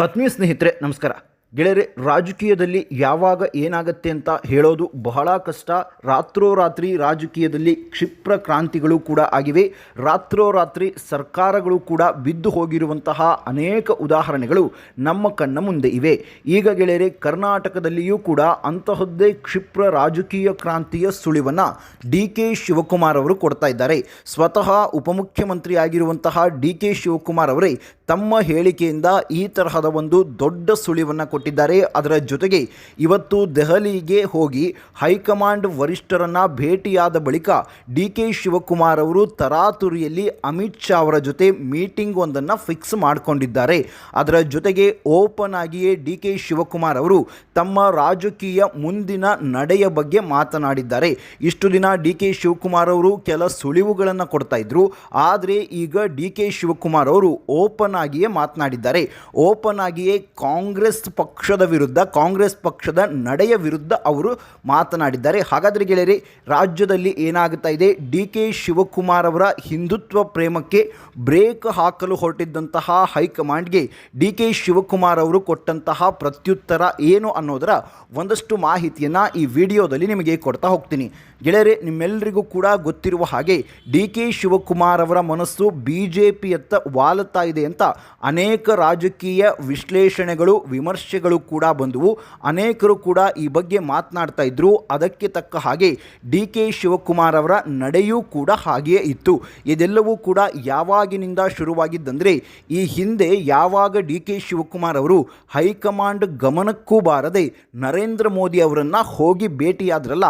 ಆತ್ಮೀಯ ಸ್ನೇಹಿತರೆ ನಮಸ್ಕಾರ. ಗೆಳೆಯರೆ, ರಾಜಕೀಯದಲ್ಲಿ ಯಾವಾಗ ಏನಾಗುತ್ತೆ ಅಂತ ಹೇಳೋದು ಬಹಳ ಕಷ್ಟ. ರಾತ್ರೋರಾತ್ರಿ ರಾಜಕೀಯದಲ್ಲಿ ಕ್ಷಿಪ್ರ ಕ್ರಾಂತಿಗಳು ಕೂಡ ಆಗಿವೆ. ರಾತ್ರೋರಾತ್ರಿ ಸರ್ಕಾರಗಳು ಕೂಡ ಬಿದ್ದು ಹೋಗಿರುವಂತಹ ಅನೇಕ ಉದಾಹರಣೆಗಳು ನಮ್ಮ ಕಣ್ಣ ಮುಂದೆ ಇವೆ. ಈಗ ಗೆಳೆಯರೆ, ಕರ್ನಾಟಕದಲ್ಲಿಯೂ ಕೂಡ ಅಂತಹದ್ದೇ ಕ್ಷಿಪ್ರ ರಾಜಕೀಯ ಕ್ರಾಂತಿಯ ಸುಳಿವನ್ನು ಡಿ ಕೆ ಶಿವಕುಮಾರ್ ಅವರು ಕೊಡ್ತಾ ಇದ್ದಾರೆ. ಸ್ವತಃ ಉಪಮುಖ್ಯಮಂತ್ರಿ ಆಗಿರುವಂತಹ ಡಿ ಕೆ ಶಿವಕುಮಾರ್ ಅವರೇ ತಮ್ಮ ಹೇಳಿಕೆಯಿಂದ ಈ ತರಹದ ಒಂದು ದೊಡ್ಡ ಸುಳಿವನ್ನು ಕೊಟ್ಟಿದ್ದಾರೆ. ಅದರ ಜೊತೆಗೆ ಇವತ್ತು ದೆಹಲಿಗೆ ಹೋಗಿ ಹೈಕಮಾಂಡ್ ವರಿಷ್ಠರನ್ನ ಭೇಟಿಯಾದ ಬಳಿಕ ಡಿ ಕೆ ಶಿವಕುಮಾರ್ ಅವರು ತರಾತುರಿಯಲ್ಲಿ ಅಮಿತ್ ಶಾ ಅವರ ಜೊತೆ ಮೀಟಿಂಗ್ ಒಂದನ್ನು ಫಿಕ್ಸ್ ಮಾಡಿಕೊಂಡಿದ್ದಾರೆ. ಅದರ ಜೊತೆಗೆ ಓಪನ್ ಆಗಿಯೇ ಡಿ ಕೆ ಶಿವಕುಮಾರ್ ಅವರು ತಮ್ಮ ರಾಜಕೀಯ ಮುಂದಿನ ನಡೆಯ ಬಗ್ಗೆ ಮಾತನಾಡಿದ್ದಾರೆ. ಇಷ್ಟು ದಿನ ಡಿ ಕೆ ಶಿವಕುಮಾರ್ ಅವರು ಕೆಲ ಸುಳಿವುಗಳನ್ನು ಕೊಡ್ತಾ ಇದ್ರು. ಆದರೆ ಈಗ ಡಿ ಕೆ ಶಿವಕುಮಾರ್ ಅವರು ಓಪನ್ ಆಗಿಯೇ ಮಾತನಾಡಿದ್ದಾರೆ. ಓಪನ್ ಆಗಿಯೇ ಕಾಂಗ್ರೆಸ್ ಪಕ್ಷದ ವಿರುದ್ಧ, ಕಾಂಗ್ರೆಸ್ ಪಕ್ಷದ ನಡೆಯ ವಿರುದ್ಧ ಅವರು ಮಾತನಾಡಿದ್ದಾರೆ. ಹಾಗಾದರೆ ಗೆಳೆಯರೆ, ರಾಜ್ಯದಲ್ಲಿ ಏನಾಗುತ್ತಾ ಇದೆ? ಡಿ ಕೆ ಶಿವಕುಮಾರ್ ಅವರ ಹಿಂದುತ್ವ ಪ್ರೇಮಕ್ಕೆ ಬ್ರೇಕ್ ಹಾಕಲು ಹೊರಟಿದ್ದಂತಹ ಹೈಕಮಾಂಡ್ಗೆ ಡಿ ಕೆ ಶಿವಕುಮಾರ್ ಅವರು ಕೊಟ್ಟಂತಹ ಪ್ರತ್ಯುತ್ತರ ಏನು ಅನ್ನೋದರ ಒಂದಷ್ಟು ಮಾಹಿತಿಯನ್ನು ಈ ವಿಡಿಯೋದಲ್ಲಿ ನಿಮಗೆ ಕೊಡ್ತಾ ಹೋಗ್ತೀನಿ. ಗೆಳೆಯರೆ ನಿಮ್ಮೆಲ್ಲರಿಗೂ ಕೂಡ ಗೊತ್ತಿರುವ ಹಾಗೆ ಡಿ ಕೆ ಶಿವಕುಮಾರ್ ಅವರ ಮನಸ್ಸು ಬಿ ಜೆ ಪಿಯತ್ತ ವಾಲುತ್ತಾ ಇದೆ ಅಂತ ಅನೇಕ ರಾಜಕೀಯ ವಿಶ್ಲೇಷಣೆಗಳು, ವಿಮರ್ಶೆಗಳು ಕೂಡ ಬಂದವು. ಅನೇಕರು ಕೂಡ ಈ ಬಗ್ಗೆ ಮಾತನಾಡ್ತಾ ಇದ್ರು. ಅದಕ್ಕೆ ತಕ್ಕ ಹಾಗೆ ಡಿ ಕೆ ಶಿವಕುಮಾರ್ ಅವರ ನಡೆಯೂ ಕೂಡ ಹಾಗೆಯೇ ಇತ್ತು. ಇದೆಲ್ಲವೂ ಕೂಡ ಯಾವಾಗಿನಿಂದ ಶುರುವಾಗಿದ್ದಂದರೆ ಈ ಹಿಂದೆ ಯಾವಾಗ ಡಿ ಕೆ ಶಿವಕುಮಾರ್ ಅವರು ಹೈಕಮಾಂಡ್ ಗಮನಕ್ಕೂ ಬಾರದೆ ನರೇಂದ್ರ ಮೋದಿ ಅವರನ್ನು ಹೋಗಿ ಭೇಟಿಯಾದ್ರಲ್ಲ,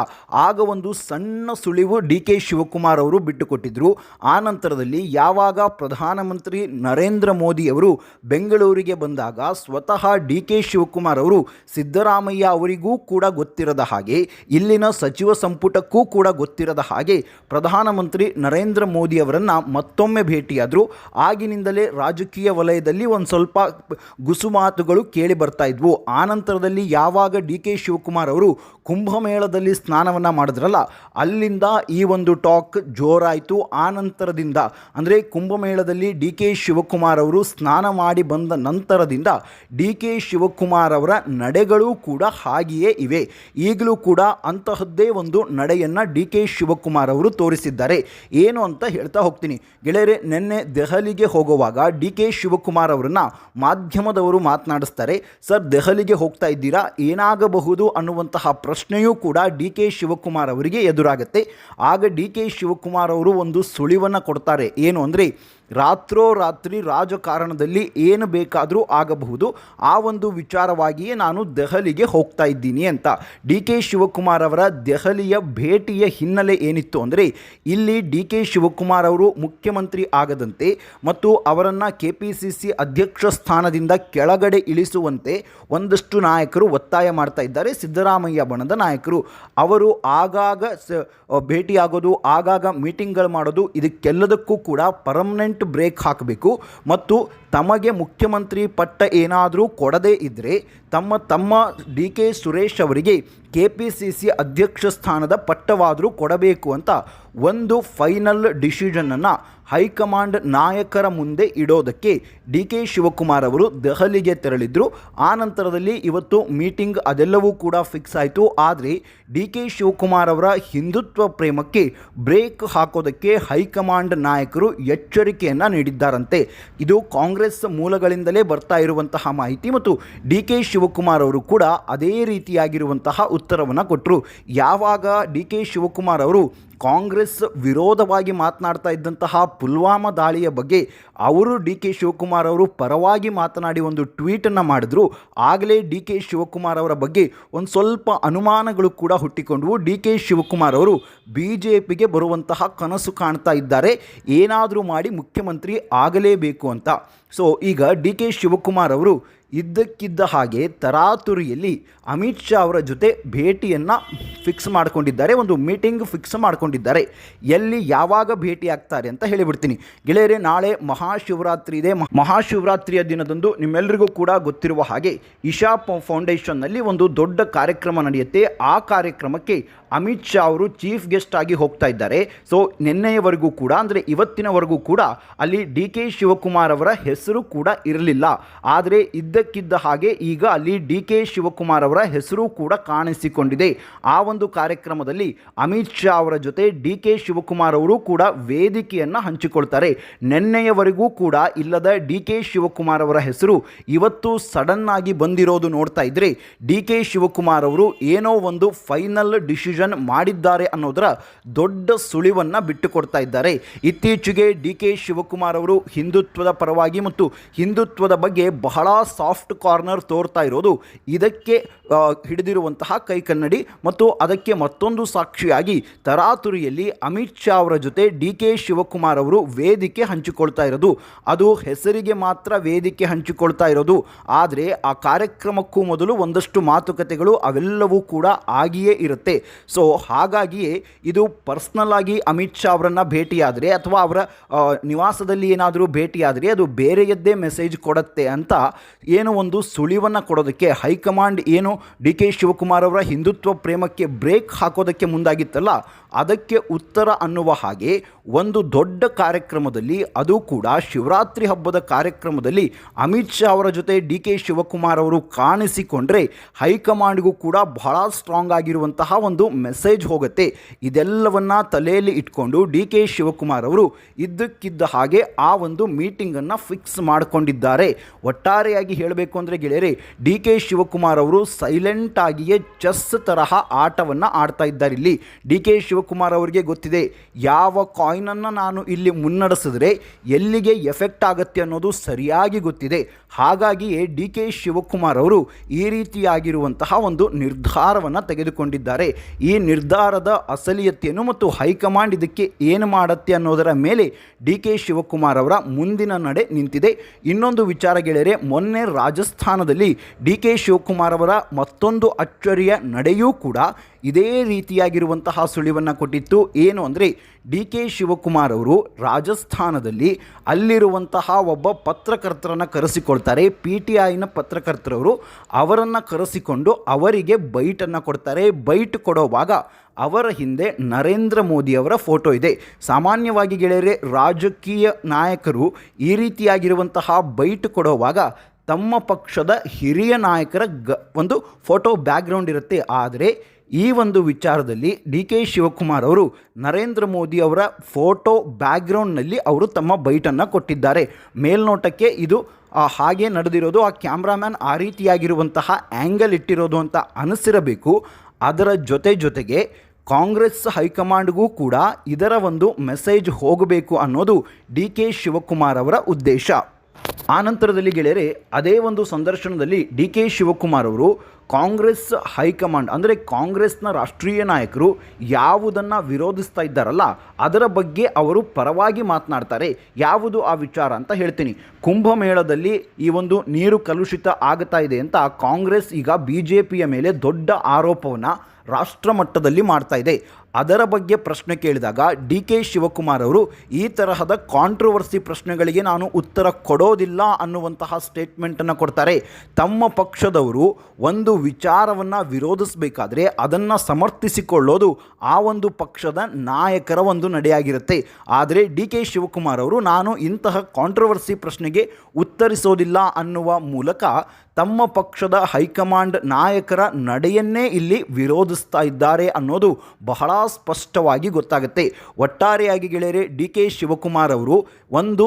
ಆಗ ಒಂದು ಸಣ್ಣ ಸುಳಿವು ಡಿ ಕೆ ಶಿವಕುಮಾರ್ ಅವರು ಬಿಟ್ಟುಕೊಟ್ಟಿದ್ದರು ಆ ನಂತರದಲ್ಲಿ ಯಾವಾಗ ಪ್ರಧಾನಮಂತ್ರಿ ನರೇಂದ್ರ ಮೋದಿ ಅವರು ಬೆಂಗಳೂರಿಗೆ ಬಂದಾಗ ಸ್ವತಃ ಡಿ ಕೆ ಶಿವಕುಮಾರ್ ಅವರು ಸಿದ್ದರಾಮಯ್ಯ ಅವರಿಗೂ ಕೂಡ ಗೊತ್ತಿರದ ಹಾಗೆ, ಇಲ್ಲಿನ ಸಚಿವ ಸಂಪುಟಕ್ಕೂ ಕೂಡ ಗೊತ್ತಿರದ ಹಾಗೆ ಪ್ರಧಾನಮಂತ್ರಿ ನರೇಂದ್ರ ಮೋದಿ ಅವರನ್ನು ಮತ್ತೊಮ್ಮೆ ಭೇಟಿಯಾದರು. ಆಗಿನಿಂದಲೇ ರಾಜಕೀಯ ವಲಯದಲ್ಲಿ ಒಂದು ಸ್ವಲ್ಪ ಗುಸುಮಾತುಗಳು ಕೇಳಿ ಬರ್ತಾ ಇದ್ವು. ಆ ನಂತರದಲ್ಲಿ ಯಾವಾಗ ಡಿ ಕೆ ಶಿವಕುಮಾರ್ ಅವರು ಕುಂಭಮೇಳದಲ್ಲಿ ಸ್ನಾನವನ್ನು ಮಾಡಿದ್ರಲ್ಲ ಅಲ್ಲಿಂದ ಈ ಒಂದು ಟಾಕ್ ಜೋರಾಯಿತು. ಆನಂತರದಿಂದ ನಂತರದಿಂದ ಅಂದರೆ ಕುಂಭಮೇಳದಲ್ಲಿ ಡಿ ಕೆ ಶಿವಕುಮಾರ್ ಅವರು ಸ್ನಾನ ಮಾಡಿ ಬಂದ ನಂತರದಿಂದ ಡಿ ಕೆ ಶಿವಕುಮಾರ್ ಅವರ ನಡೆಗಳು ಕೂಡ ಹಾಗೆಯೇ ಇವೆ. ಈಗಲೂ ಕೂಡ ಅಂತಹದ್ದೇ ಒಂದು ನಡೆಯನ್ನು ಡಿ ಕೆ ಶಿವಕುಮಾರ್ ಅವರು ತೋರಿಸಿದ್ದಾರೆ. ಏನು ಅಂತ ಹೇಳ್ತಾ ಹೋಗ್ತೀನಿ. ಗೆಳೆಯರೆ, ನಿನ್ನೆ ದೆಹಲಿಗೆ ಹೋಗುವಾಗ ಡಿ ಕೆ ಶಿವಕುಮಾರ್ ಅವರನ್ನು ಮಾಧ್ಯಮದವರು ಮಾತನಾಡಿಸ್ತಾರೆ. ಸರ್, ದೆಹಲಿಗೆ ಹೋಗ್ತಾ ಇದ್ದೀರಾ? ಏನಾಗಬಹುದು ಅನ್ನುವಂತಹ ಪ್ರಶ್ನೆಯೂ ಕೂಡ ಡಿ ಕೆ ಶಿವಕುಮಾರ್ ಅವರಿಗೆ ಎದುರಾಗುತ್ತೆ. ಆಗ ಡಿ ಕೆ ಶಿವಕುಮಾರ್ ಅವರು ಒಂದು ಸುಳಿವನ್ನು ಕೊಡ್ತಾರೆ. ಏನು ಅಂದರೆ ರಾತ್ರೋರಾತ್ರಿ ರಾಜಕಾರಣದಲ್ಲಿ ಏನು ಬೇಕಾದರೂ ಆಗಬಹುದು. ಆ ಒಂದು ವಿಚಾರವಾಗಿಯೇ ನಾನು ದೆಹಲಿಗೆ ಹೋಗ್ತಾ ಇದ್ದೀನಿ ಅಂತ. ಡಿ ಕೆ ಶಿವಕುಮಾರ್ ಅವರ ದೆಹಲಿಯ ಭೇಟಿಯ ಹಿನ್ನೆಲೆ ಏನಿತ್ತು ಅಂದರೆ, ಇಲ್ಲಿ ಡಿ ಕೆ ಶಿವಕುಮಾರ್ ಅವರು ಮುಖ್ಯಮಂತ್ರಿ ಆಗದಂತೆ ಮತ್ತು ಅವರನ್ನು ಕೆ ಪಿ ಸಿ ಸಿ ಅಧ್ಯಕ್ಷ ಸ್ಥಾನದಿಂದ ಕೆಳಗಡೆ ಇಳಿಸುವಂತೆ ಒಂದಷ್ಟು ನಾಯಕರು ಒತ್ತಾಯ ಮಾಡ್ತಾ ಇದ್ದಾರೆ. ಸಿದ್ದರಾಮಯ್ಯ ಬಣದ ನಾಯಕರು. ಅವರು ಆಗಾಗ ಭೇಟಿಯಾಗೋದು, ಆಗಾಗ ಮೀಟಿಂಗ್ಗಳು ಮಾಡೋದು, ಇದಕ್ಕೆಲ್ಲದಕ್ಕೂ ಕೂಡ ಪರ್ಮನೆಂಟ್ ಬ್ರೇಕ್ ಹಾಕಬೇಕು ಮತ್ತು ತಮಗೆ ಮುಖ್ಯಮಂತ್ರಿ ಪಟ್ಟ ಏನಾದರೂ ಕೊಡದೇ ಇದ್ದರೆ ತಮ್ಮ ತಮ್ಮ ಡಿ ಕೆ ಸುರೇಶ್ ಅವರಿಗೆ ಕೆ ಪಿ ಸಿ ಸಿ ಅಧ್ಯಕ್ಷ ಸ್ಥಾನದ ಪಟ್ಟವಾದರೂ ಕೊಡಬೇಕು ಅಂತ ಒಂದು ಫೈನಲ್ ಡಿಸಿಷನನ್ನು ಹೈಕಮಾಂಡ್ ನಾಯಕರ ಮುಂದೆ ಇಡೋದಕ್ಕೆ ಡಿ ಕೆ ಶಿವಕುಮಾರ್ ಅವರು ದೆಹಲಿಗೆ ತೆರಳಿದ್ರು. ಆ ನಂತರದಲ್ಲಿ ಇವತ್ತು ಮೀಟಿಂಗ್ ಅದೆಲ್ಲವೂ ಕೂಡ ಫಿಕ್ಸ್ ಆಯಿತು. ಆದರೆ ಡಿ ಕೆ ಶಿವಕುಮಾರ್ ಅವರ ಹಿಂದುತ್ವ ಪ್ರೇಮಕ್ಕೆ ಬ್ರೇಕ್ ಹಾಕೋದಕ್ಕೆ ಹೈಕಮಾಂಡ್ ನಾಯಕರು ಎಚ್ಚರಿಕೆಯನ್ನು ನೀಡಿದ್ದಾರಂತೆ. ಇದು ಕಾಂಗ್ರೆಸ್ ಮೂಲಗಳಿಂದಲೇ ಬರ್ತಾ ಇರುವಂತಹ ಮಾಹಿತಿ ಮತ್ತು ಡಿ ಕೆ ಶಿವಕುಮಾರ್ ಅವರು ಕೂಡ ಅದೇ ರೀತಿಯಾಗಿರುವಂತಹ ಉತ್ತರವನ್ನು ಕೊಟ್ಟರು ಯಾವಾಗ ಡಿ ಕೆ ಶಿವಕುಮಾರ್ ಅವರು ಕಾಂಗ್ರೆಸ್ ವಿರೋಧವಾಗಿ ಮಾತನಾಡ್ತಾ ಇದ್ದಂತಹ ಪುಲ್ವಾಮಾ ದಾಳಿಯ ಬಗ್ಗೆ ಅವರು ಡಿ ಕೆ ಶಿವಕುಮಾರ್ ಅವರು ಪರವಾಗಿ ಮಾತನಾಡಿ ಒಂದು ಟ್ವೀಟನ್ನು ಮಾಡಿದ್ರು. ಆಗಲೇ ಡಿ ಕೆ ಶಿವಕುಮಾರ್ ಅವರ ಬಗ್ಗೆ ಒಂದು ಸ್ವಲ್ಪ ಅನುಮಾನಗಳು ಕೂಡ ಹುಟ್ಟಿಕೊಂಡವು. ಡಿ ಕೆ ಶಿವಕುಮಾರ್ ಅವರು ಬಿ ಜೆ ಪಿಗೆ ಬರುವಂತಹ ಕನಸು ಕಾಣ್ತಾ ಇದ್ದಾರೆ. ಏನಾದರೂ ಮಾಡಿ ಮುಖ್ಯಮಂತ್ರಿ ಆಗಲೇಬೇಕು ಅಂತ. ಸೊ ಈಗ ಡಿ ಕೆ ಶಿವಕುಮಾರ್ ಅವರು ಇದ್ದಕ್ಕಿದ್ದ ಹಾಗೆ ತರಾತುರಿಯಲ್ಲಿ ಅಮಿತ್ ಶಾ ಅವರ ಜೊತೆ ಭೇಟಿಯನ್ನು ಫಿಕ್ಸ್ ಮಾಡ್ಕೊಂಡಿದ್ದಾರೆ, ಒಂದು ಮೀಟಿಂಗ್ ಫಿಕ್ಸ್ ಮಾಡ್ಕೊಂಡಿದ್ದಾರೆ. ಎಲ್ಲಿ ಯಾವಾಗ ಭೇಟಿ ಆಗ್ತಾರೆ ಅಂತ ಹೇಳಿಬಿಡ್ತೀನಿ. ಗೆಳೆಯರೆ, ನಾಳೆ ಮಹಾಶಿವರಾತ್ರಿ ಇದೆ. ಮಹಾಶಿವರಾತ್ರಿಯ ದಿನದಂದು ನಿಮ್ಮೆಲ್ಲರಿಗೂ ಕೂಡ ಗೊತ್ತಿರುವ ಹಾಗೆ ಇಶಾ ಫೌಂಡೇಶನ್ನಲ್ಲಿ ಒಂದು ದೊಡ್ಡ ಕಾರ್ಯಕ್ರಮ ನಡೆಯುತ್ತೆ. ಆ ಕಾರ್ಯಕ್ರಮಕ್ಕೆ ಅಮಿತ್ ಶಾ ಅವರು ಚೀಫ್ ಗೆಸ್ಟ್ ಆಗಿ ಹೋಗ್ತಾ ಇದ್ದಾರೆ. ಸೊ ನಿನ್ನೆಯವರೆಗೂ ಕೂಡ, ಅಂದರೆ ಇವತ್ತಿನವರೆಗೂ ಕೂಡ ಅಲ್ಲಿ ಡಿ ಕೆ ಶಿವಕುಮಾರ್ ಅವರ ಹೆಸರು ಕೂಡ ಇರಲಿಲ್ಲ. ಆದರೆ ಇದ್ದಕ್ಕಿದ್ದ ಹಾಗೆ ಈಗ ಅಲ್ಲಿ ಡಿ ಕೆ ಶಿವಕುಮಾರ್ ಅವರ ಹೆಸರು ಕೂಡ ಕಾಣಿಸಿಕೊಂಡಿದೆ. ಆ ಒಂದು ಕಾರ್ಯಕ್ರಮದಲ್ಲಿ ಅಮಿತ್ ಶಾ ಅವರ ಜೊತೆ ಡಿ ಕೆ ಶಿವಕುಮಾರ್ ಅವರು ಕೂಡ ವೇದಿಕೆಯನ್ನು ಹಂಚಿಕೊಳ್ತಾರೆ. ನಿನ್ನೆಯವರೆಗೂ ಕೂಡ ಇಲ್ಲದ ಡಿ ಕೆ ಶಿವಕುಮಾರ್ ಅವರ ಹೆಸರು ಇವತ್ತು ಸಡನ್ ಆಗಿ ಬಂದಿರೋದು ನೋಡ್ತಾ ಇದ್ರೆ, ಡಿ ಕೆ ಶಿವಕುಮಾರ್ ಅವರು ಏನೋ ಒಂದು ಫೈನಲ್ ಡಿಸಿಷನ್ ಮಾಡಿದ್ದಾರೆ ಅನ್ನೋದರ ದೊಡ್ಡ ಸುಳಿವನ್ನು ಬಿಟ್ಟುಕೊಡ್ತಾ ಇದ್ದಾರೆ. ಇತ್ತೀಚೆಗೆ ಡಿ ಕೆ ಶಿವಕುಮಾರ್ ಅವರು ಹಿಂದುತ್ವದ ಪರವಾಗಿ ಮತ್ತು ಹಿಂದುತ್ವದ ಬಗ್ಗೆ ಬಹಳ ಸಾಫ್ಟ್ ಕಾರ್ನರ್ ತೋರ್ತಾ ಇರೋದು ಇದಕ್ಕೆ ಆ, ಕೈ ಕನ್ನಡಿ ಮತ್ತು ಅದಕ್ಕೆ ಮತ್ತೊಂದು ಸಾಕ್ಷಿಯಾಗಿ ತರಾತುರಿಯಲ್ಲಿ ಅಮಿತ್ ಶಾ ಅವರ ಜೊತೆ ಡಿ ಕೆ ಶಿವಕುಮಾರ್ ಅವರು ವೇದಿಕೆ ಹಂಚಿಕೊಳ್ತಾ ಇರೋದು. ಅದು ಹೆಸರಿಗೆ ಮಾತ್ರ ವೇದಿಕೆ ಹಂಚಿಕೊಳ್ತಾ ಇರೋದು. ಆದರೆ ಆ ಕಾರ್ಯಕ್ರಮಕ್ಕೂ ಮೊದಲು ಒಂದಷ್ಟು ಮಾತುಕತೆಗಳು ಅವೆಲ್ಲವೂ ಕೂಡ ಆಗಿಯೇ ಇರುತ್ತೆ. ಸೊ ಹಾಗಾಗಿಯೇ ಇದು ಪರ್ಸ್ನಲ್ ಆಗಿ ಅಮಿತ್ ಶಾ ಅವರನ್ನು ಭೇಟಿಯಾದರೆ ಅಥವಾ ಅವರ ನಿವಾಸದಲ್ಲಿ ಏನಾದರೂ ಭೇಟಿಯಾದರೆ ಅದು ಬೇರೆಯದ್ದೇ ಮೆಸೇಜ್ ಕೊಡುತ್ತೆ ಅಂತ ಏನು ಒಂದು ಸುಳಿವನ್ನು ಕೊಡೋದಕ್ಕೆ ಹೈಕಮಾಂಡ್ ಏನು ಡಿ ಕೆ ಶಿವಕುಮಾರ್ ಅವರ ಹಿಂದುತ್ವ ಪ್ರೇಮಕ್ಕೆ ಬ್ರೇಕ್ ಹಾಕೋದಕ್ಕೆ ಮುಂದಾಗಿತ್ತಲ್ಲ, ಅದಕ್ಕೆ ಉತ್ತರ ಅನ್ನುವ ಹಾಗೆ ಒಂದು ದೊಡ್ಡ ಕಾರ್ಯಕ್ರಮದಲ್ಲಿ, ಅದು ಕೂಡ ಶಿವರಾತ್ರಿ ಹಬ್ಬದ ಕಾರ್ಯಕ್ರಮದಲ್ಲಿ ಅಮಿತ್ ಶಾ ಅವರ ಜೊತೆ ಡಿ ಕೆ ಶಿವಕುಮಾರ್ ಅವರು ಕಾಣಿಸಿಕೊಂಡ್ರೆ ಹೈಕಮಾಂಡ್ಗೂ ಕೂಡ ಬಹಳ ಸ್ಟ್ರಾಂಗ್ ಆಗಿರುವಂತಹ ಒಂದು ಮೆಸೇಜ್ ಹೋಗುತ್ತೆ. ಇದೆಲ್ಲವನ್ನ ತಲೆಯಲ್ಲಿ ಇಟ್ಕೊಂಡು ಡಿ ಕೆ ಶಿವಕುಮಾರ್ ಅವರು ಇದ್ದಕ್ಕಿದ್ದ ಹಾಗೆ ಆ ಒಂದು ಮೀಟಿಂಗನ್ನು ಫಿಕ್ಸ್ ಮಾಡಿಕೊಂಡಿದ್ದಾರೆ. ಒಟ್ಟಾರೆಯಾಗಿ ಹೇಳಬೇಕು ಅಂದರೆ ಗೆಳೆಯರೆ, ಡಿ ಕೆ ಶಿವಕುಮಾರ್ ಅವರು ಆಗಿಯೇ ಚೆಸ್ ತರಹ ಆಟವನ್ನು ಆಡ್ತಾ ಇದ್ದಾರೆ ಇಲ್ಲಿ. ಡಿ ಕೆ ಶಿವಕುಮಾರ್ ಅವರಿಗೆ ಗೊತ್ತಿದೆ, ಯಾವ ಕಾಯಿನನ್ನು ನಾನು ಇಲ್ಲಿ ಮುನ್ನಡೆಸಿದ್ರೆ ಎಲ್ಲಿಗೆ ಎಫೆಕ್ಟ್ ಆಗುತ್ತೆ ಅನ್ನೋದು ಸರಿಯಾಗಿ ಗೊತ್ತಿದೆ. ಹಾಗಾಗಿಯೇ ಡಿ ಕೆ ಶಿವಕುಮಾರ್ ಅವರು ಈ ರೀತಿಯಾಗಿರುವಂತಹ ಒಂದು ನಿರ್ಧಾರವನ್ನು ತೆಗೆದುಕೊಂಡಿದ್ದಾರೆ. ಈ ನಿರ್ಧಾರದ ಅಸಲಿಯತೆಯನ್ನು ಮತ್ತು ಹೈಕಮಾಂಡ್ ಇದಕ್ಕೆ ಏನು ಮಾಡುತ್ತೆ ಅನ್ನೋದರ ಮೇಲೆ ಡಿ ಕೆ ಶಿವಕುಮಾರ್ ಅವರ ಮುಂದಿನ ನಡೆ ನಿಂತಿದೆ. ಇನ್ನೊಂದು ವಿಚಾರ ಗೆಳೆಯರೆ, ಮೊನ್ನೆ ರಾಜಸ್ಥಾನದಲ್ಲಿ ಡಿ ಕೆ ಶಿವಕುಮಾರ್ ಅವರ ಮತ್ತೊಂದು ಅಚ್ಚರಿಯ ನಡೆಯೂ ಕೂಡ ಇದೇ ರೀತಿಯಾಗಿರುವಂತಹ ಸುಳಿವನ್ನು ಕೊಟ್ಟಿತ್ತು. ಏನು ಅಂದರೆ ಡಿ ಕೆ ಶಿವಕುಮಾರ್ ಅವರು ರಾಜಸ್ಥಾನದಲ್ಲಿ ಅಲ್ಲಿರುವಂತಹ ಒಬ್ಬ ಪತ್ರಕರ್ತರನ್ನು ಕರೆಸಿಕೊಳ್ತಾರೆ. ಪಿ ಟಿ ಐನ ಪತ್ರಕರ್ತರವರು ಅವರನ್ನು ಕರೆಸಿಕೊಂಡು ಅವರಿಗೆ ಬೈಟನ್ನು ಕೊಡ್ತಾರೆ. ಬೈಟ್ ಕೊಡೋವಾಗ ಅವರ ಹಿಂದೆ ನರೇಂದ್ರ ಮೋದಿಯವರ ಫೋಟೋ ಇದೆ. ಸಾಮಾನ್ಯವಾಗಿ ಗೆಳೆಯರೆ, ರಾಜಕೀಯ ನಾಯಕರು ಈ ರೀತಿಯಾಗಿರುವಂತಹ ಬೈಟ್ ಕೊಡೋವಾಗ ತಮ್ಮ ಪಕ್ಷದ ಹಿರಿಯ ನಾಯಕರ ಗ, ಒಂದು ಫೋಟೋ ಬ್ಯಾಕ್ಗ್ರೌಂಡ್ ಇರುತ್ತೆ. ಆದರೆ ಈ ಒಂದು ವಿಚಾರದಲ್ಲಿ ಡಿ ಕೆ ಶಿವಕುಮಾರ್ ಅವರು ನರೇಂದ್ರ ಮೋದಿ ಅವರ ಫೋಟೋ ಬ್ಯಾಕ್ಗ್ರೌಂಡ್ನಲ್ಲಿ ಅವರು ತಮ್ಮ ಬೈಟನ್ನು ಕೊಟ್ಟಿದ್ದಾರೆ. ಮೇಲ್ನೋಟಕ್ಕೆ ಇದು ಹಾಗೆ ನಡೆದಿರೋದು, ಆ ಕ್ಯಾಮ್ರಾಮ್ಯಾನ್ ಆ ರೀತಿಯಾಗಿರುವಂತಹ ಆ್ಯಂಗಲ್ ಇಟ್ಟಿರೋದು ಅಂತ ಅನಿಸಿರಬೇಕು. ಅದರ ಜೊತೆ ಜೊತೆಗೆ ಕಾಂಗ್ರೆಸ್ ಹೈಕಮಾಂಡ್ಗೂ ಕೂಡ ಇದರ ಒಂದು ಮೆಸೇಜ್ ಹೋಗಬೇಕು ಅನ್ನೋದು ಡಿ ಕೆ ಶಿವಕುಮಾರ್ ಅವರ ಉದ್ದೇಶ. ಆ ನಂತರದಲ್ಲಿ ಗೆಳೆಯರೆ, ಅದೇ ಒಂದು ಸಂದರ್ಶನದಲ್ಲಿ ಡಿ ಕೆ ಶಿವಕುಮಾರ್ ಅವರು ಕಾಂಗ್ರೆಸ್ ಹೈಕಮಾಂಡ್, ಅಂದರೆ ಕಾಂಗ್ರೆಸ್ನ ರಾಷ್ಟ್ರೀಯ ನಾಯಕರು ಯಾವುದನ್ನು ವಿರೋಧಿಸ್ತಾ ಇದ್ದಾರಲ್ಲ, ಅದರ ಬಗ್ಗೆ ಅವರು ಪರವಾಗಿ ಮಾತನಾಡ್ತಾರೆ. ಯಾವುದು ಆ ವಿಚಾರ ಅಂತ ಹೇಳ್ತೀನಿ. ಕುಂಭಮೇಳದಲ್ಲಿ ಈ ಒಂದು ನೀರು ಕಲುಷಿತ ಆಗ್ತಾ ಇದೆ ಅಂತ ಕಾಂಗ್ರೆಸ್ ಈಗ ಬಿ ಜೆ ಪಿಯ ಮೇಲೆ ದೊಡ್ಡ ಆರೋಪವನ್ನು ರಾಷ್ಟ್ರ ಮಟ್ಟದಲ್ಲಿ ಮಾಡ್ತಾ ಇದೆ. ಅದರ ಬಗ್ಗೆ ಪ್ರಶ್ನೆ ಕೇಳಿದಾಗ ಡಿ ಕೆ ಶಿವಕುಮಾರ್ ಅವರು, ಈ ತರಹದ ಕಾಂಟ್ರವರ್ಸಿ ಪ್ರಶ್ನೆಗಳಿಗೆ ನಾನು ಉತ್ತರ ಕೊಡೋದಿಲ್ಲ ಅನ್ನುವಂತಹ ಸ್ಟೇಟ್ಮೆಂಟನ್ನು ಕೊಡ್ತಾರೆ. ತಮ್ಮ ಪಕ್ಷದವರು ಒಂದು ವಿಚಾರವನ್ನು ವಿರೋಧಿಸಬೇಕಾದ್ರೆ ಅದನ್ನು ಸಮರ್ಥಿಸಿಕೊಳ್ಳೋದು ಆ ಒಂದು ಪಕ್ಷದ ನಾಯಕರ ಒಂದು ನಡೆಯಾಗಿರುತ್ತೆ. ಆದರೆ ಡಿ ಕೆ ಶಿವಕುಮಾರ್ ಅವರು, ನಾನು ಇಂತಹ ಕಾಂಟ್ರವರ್ಸಿ ಪ್ರಶ್ನೆಗೆ ಉತ್ತರಿಸೋದಿಲ್ಲ ಅನ್ನುವ ಮೂಲಕ ತಮ್ಮ ಪಕ್ಷದ ಹೈಕಮಾಂಡ್ ನಾಯಕರ ನಡೆಯನ್ನೇ ಇಲ್ಲಿ ವಿರೋಧಿಸ್ತಾ ಇದ್ದಾರೆ ಅನ್ನೋದು ಬಹಳ ಸ್ಪಷ್ಟವಾಗಿ ಗೊತ್ತಾಗುತ್ತೆ. ಒಟ್ಟಾರೆಯಾಗಿ ಗೆಳೆಯರೆ, ಡಿ ಕೆ ಶಿವಕುಮಾರ್ ಅವರು ಒಂದು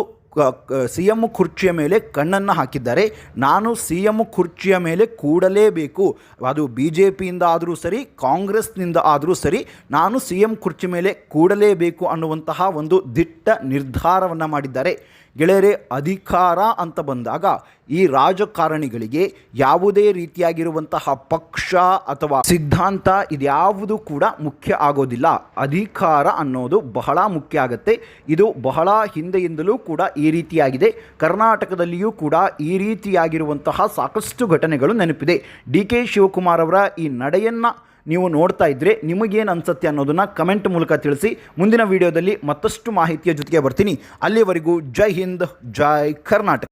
ಸಿ ಎಂ ಕುರ್ಚಿಯ ಮೇಲೆ ಕಣ್ಣನ್ನು ಹಾಕಿದ್ದಾರೆ. ನಾನು ಸಿ ಎಂ ಕುರ್ಚಿಯ ಮೇಲೆ ಕೂಡಲೇಬೇಕು. ಅದು ಬಿ ಜೆ ಪಿಯಿಂದ ಆದರೂ ಸರಿ, ಕಾಂಗ್ರೆಸ್ನಿಂದ ಆದರೂ ಸರಿ, ನಾನು ಸಿ ಎಂ ಕುರ್ಚಿ ಮೇಲೆ ಕೂಡಲೇಬೇಕು ಅನ್ನುವಂತಹ ಒಂದು ದಿಟ್ಟ ನಿರ್ಧಾರವನ್ನು ಮಾಡಿದ್ದಾರೆ. ಗೆಳೆಯರೆ, ಅಧಿಕಾರ ಅಂತ ಬಂದಾಗ ಈ ರಾಜಕಾರಣಿಗಳಿಗೆ ಯಾವುದೇ ರೀತಿಯಾಗಿರುವಂತಹ ಪಕ್ಷ ಅಥವಾ ಸಿದ್ಧಾಂತ ಇದ್ಯಾವುದು ಕೂಡ ಮುಖ್ಯ ಆಗೋದಿಲ್ಲ. ಅಧಿಕಾರ ಅನ್ನೋದು ಬಹಳ ಮುಖ್ಯ ಆಗುತ್ತೆ. ಇದು ಬಹಳ ಹಿಂದೆಯಿಂದಲೂ ಕೂಡ ಈ ರೀತಿಯಾಗಿದೆ. ಕರ್ನಾಟಕದಲ್ಲಿಯೂ ಕೂಡ ಈ ರೀತಿಯಾಗಿರುವಂತಹ ಸಾಕಷ್ಟು ಘಟನೆಗಳು ನೆನಪಿದೆ. ಡಿ ಕೆ ಶಿವಕುಮಾರ್ ಅವರ ಈ ನಡೆಯನ್ನು ನೀವು ನೋಡ್ತಾ ಇದ್ದರೆ ನಿಮಗೇನು ಅನ್ಸುತ್ತೆ ಅನ್ನೋದನ್ನು ಕಮೆಂಟ್ ಮೂಲಕ ತಿಳಿಸಿ. ಮುಂದಿನ ವಿಡಿಯೋದಲ್ಲಿ ಮತ್ತಷ್ಟು ಮಾಹಿತಿಯ ಜೊತೆಗೆ ಬರ್ತೀನಿ. ಅಲ್ಲಿವರೆಗೂ ಜೈ ಹಿಂದ್, ಜೈ ಕರ್ನಾಟಕ.